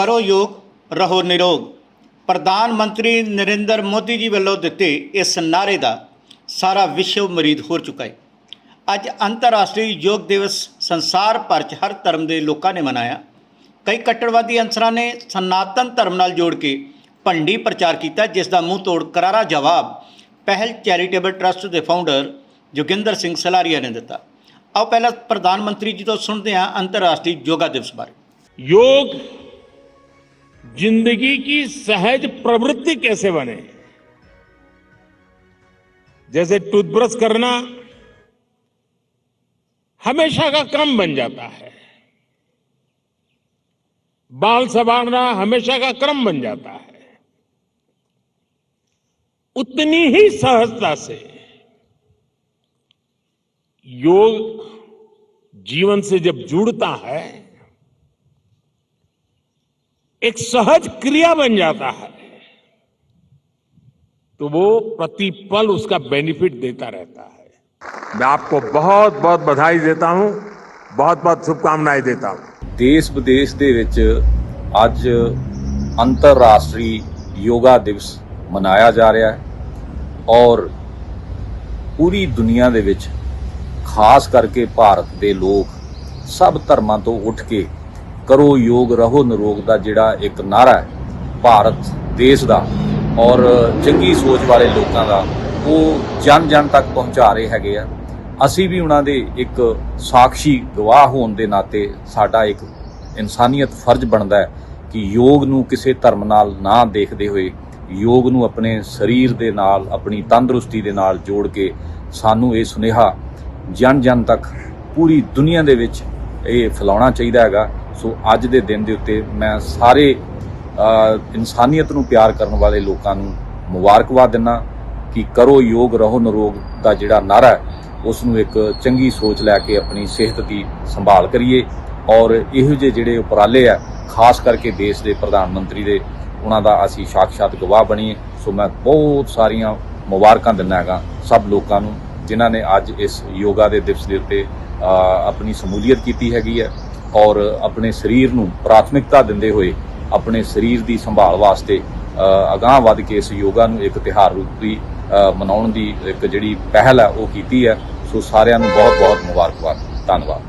ਕਰੋ ਯੋਗ, ਰਹੋ ਨਿਰੋਗ। ਪ੍ਰਧਾਨ ਮੰਤਰੀ ਨਰਿੰਦਰ ਮੋਦੀ ਜੀ ਵੱਲੋਂ ਦਿੱਤੇ ਇਸ ਨਾਅਰੇ ਦਾ ਸਾਰਾ ਵਿਸ਼ਵ ਮਰੀਦ ਹੋ ਚੁੱਕਾ ਹੈ। ਅੱਜ ਅੰਤਰਰਾਸ਼ਟਰੀ ਯੋਗ ਦਿਵਸ ਸੰਸਾਰ ਭਰ 'ਚ ਹਰ ਧਰਮ ਦੇ ਲੋਕਾਂ ਨੇ ਮਨਾਇਆ। ਕਈ ਕੱਟੜਵਾਦੀ ਅੰਸਰਾਂ ਨੇ ਸਨਾਤਨ ਧਰਮ ਨਾਲ ਜੋੜ ਕੇ ਭੰਡੀ ਪ੍ਰਚਾਰ ਕੀਤਾ, ਜਿਸ ਦਾ ਮੂੰਹ ਤੋੜ ਕਰਾਰਾ ਜਵਾਬ ਪਹਿਲ ਚੈਰੀਟੇਬਲ ਟਰਸਟ ਦੇ ਫਾਊਂਡਰ ਜੋਗਿੰਦਰ ਸਿੰਘ ਸਲਾਰੀਆ ਨੇ ਦਿੱਤਾ। ਆਓ ਪਹਿਲਾਂ ਪ੍ਰਧਾਨ ਮੰਤਰੀ ਜੀ ਤੋਂ ਸੁਣਦੇ ਹਾਂ ਅੰਤਰਰਾਸ਼ਟਰੀ ਯੋਗਾ ਦਿਵਸ ਬਾਰੇ। ਯੋਗ ज़िंदगी की सहज प्रवृत्ति कैसे बने? जैसे टूथब्रश करना हमेशा का क्रम बन जाता है। बाल संवारना हमेशा का क्रम बन जाता है। उतनी ही सहजता से योग जीवन से जब जुड़ता है एक सहज क्रिया बन जाता है तो वो प्रतिपल उसका बेनिफिट देता रहता है मैं आपको बहुत बहुत बधाई देता हूं बहुत बहुत शुभकामनाएं देता हूं ਦੇਸ਼ ਵਿਦੇਸ਼ ਦੇ ਵਿੱਚ ਅੱਜ ਅੰਤਰਰਾਸ਼ਟਰੀ ਯੋਗਾ ਦਿਵਸ ਮਨਾਇਆ ਜਾ ਰਿਹਾ ਹੈ ਔਰ ਪੂਰੀ ਦੁਨੀਆ ਦੇ ਵਿੱਚ ਖਾਸ ਕਰਕੇ ਭਾਰਤ ਦੇ ਲੋਕ ਸਭ ਧਰਮਾਂ ਤੋਂ ਉੱਠ ਕੇ ਕਰੋ ਯੋਗ ਰਹੋ ਨਿਰੋਗ ਦਾ ਜਿਹੜਾ ਇੱਕ ਨਾਰਾ ਹੈ, ਭਾਰਤ ਦੇਸ਼ ਦਾ ਔਰ ਚੰਗੀ ਸੋਚ ਵਾਲੇ ਲੋਕਾਂ ਦਾ, ਉਹ ਜਨ ਜਨ ਤੱਕ ਪਹੁੰਚਾ ਰਹੇ ਹੈਗੇ ਆ। ਅਸੀਂ ਵੀ ਉਹਨਾਂ ਦੇ ਇੱਕ ਸਾਖੀ ਗਵਾਹ ਹੋਣ ਦੇ ਨਾਤੇ ਸਾਡਾ ਇੱਕ ਇਨਸਾਨੀਅਤ ਫਰਜ਼ ਬਣਦਾ ਹੈ ਕਿ ਯੋਗ ਨੂੰ ਕਿਸੇ ਧਰਮ ਨਾਲ ਨਾ ਦੇਖਦੇ ਹੋਏ, ਯੋਗ ਨੂੰ ਆਪਣੇ ਸਰੀਰ ਦੇ ਨਾਲ, ਆਪਣੀ ਤੰਦਰੁਸਤੀ ਦੇ ਨਾਲ ਜੋੜ ਕੇ ਸਾਨੂੰ ਇਹ ਸੁਨੇਹਾ ਜਨ ਜਨ ਤੱਕ ਪੂਰੀ ਦੁਨੀਆ ਦੇ ਵਿੱਚ ਇਹ ਫੈਲਾਉਣਾ ਚਾਹੀਦਾ ਹੈਗਾ। ਸੋ ਅੱਜ ਦੇ ਦਿਨ ਦੇ ਉੱਤੇ ਮੈਂ ਸਾਰੇ ਇਨਸਾਨੀਅਤ ਨੂੰ ਪਿਆਰ ਕਰਨ ਵਾਲੇ ਲੋਕਾਂ ਨੂੰ ਮੁਬਾਰਕਬਾਦ ਦਿੰਦਾ ਕਿ ਕਰੋ ਯੋਗ, ਰਹੋ ਨਰੋਗ ਦਾ ਜਿਹੜਾ ਨਾਰਾ ਹੈ ਉਸ ਨੂੰ ਇੱਕ ਚੰਗੀ ਸੋਚ ਲੈ ਕੇ ਆਪਣੀ ਸਿਹਤ ਦੀ ਸੰਭਾਲ ਕਰੀਏ ਔਰ ਇਹੋ ਜਿਹੇ ਜਿਹੜੇ ਉਪਰਾਲੇ ਆ ਖਾਸ ਕਰਕੇ ਦੇਸ਼ ਦੇ ਪ੍ਰਧਾਨ ਮੰਤਰੀ ਦੇ, ਉਹਨਾਂ ਦਾ ਅਸੀਂ ਸਾਖਸ਼ਾਤ ਗਵਾਹ ਬਣੀਏ। ਸੋ ਮੈਂ ਬਹੁਤ ਸਾਰੀਆਂ ਮੁਬਾਰਕਾਂ ਦਿੰਦਾ ਹੈਗਾ ਸਭ ਲੋਕਾਂ ਨੂੰ, ਜਿਨ੍ਹਾਂ ਨੇ ਅੱਜ ਇਸ ਯੋਗਾ ਦੇ ਦਿਵਸ ਦੇ ਉੱਤੇ ਆਪਣੀ ਸਮੂਲੀਅਤ ਕੀਤੀ ਹੈਗੀ ਹੈ। ਔਰ ਆਪਣੇ ਸਰੀਰ ਨੂੰ ਪ੍ਰਾਥਮਿਕਤਾ ਦਿੰਦੇ ਹੋਏ ਆਪਣੇ ਸਰੀਰ ਦੀ ਸੰਭਾਲ ਵਾਸਤੇ ਅ, ਅਗਾਂਹ ਵੱਧ ਕੇ ਇਸ ਯੋਗਾ ਨੂੰ ਇੱਕ ਤਿਉਹਾਰ ਰੂਪ ਦੀ ਮਨਾਉਣ ਦੀ ਇੱਕ ਜਿਹੜੀ ਪਹਿਲ ਹੈ ਉਹ ਕੀਤੀ ਹੈ। ਸੋ ਸਾਰਿਆਂ ਨੂੰ ਬਹੁਤ ਬਹੁਤ ਮੁਬਾਰਕਬਾਦ। ਧੰਨਵਾਦ।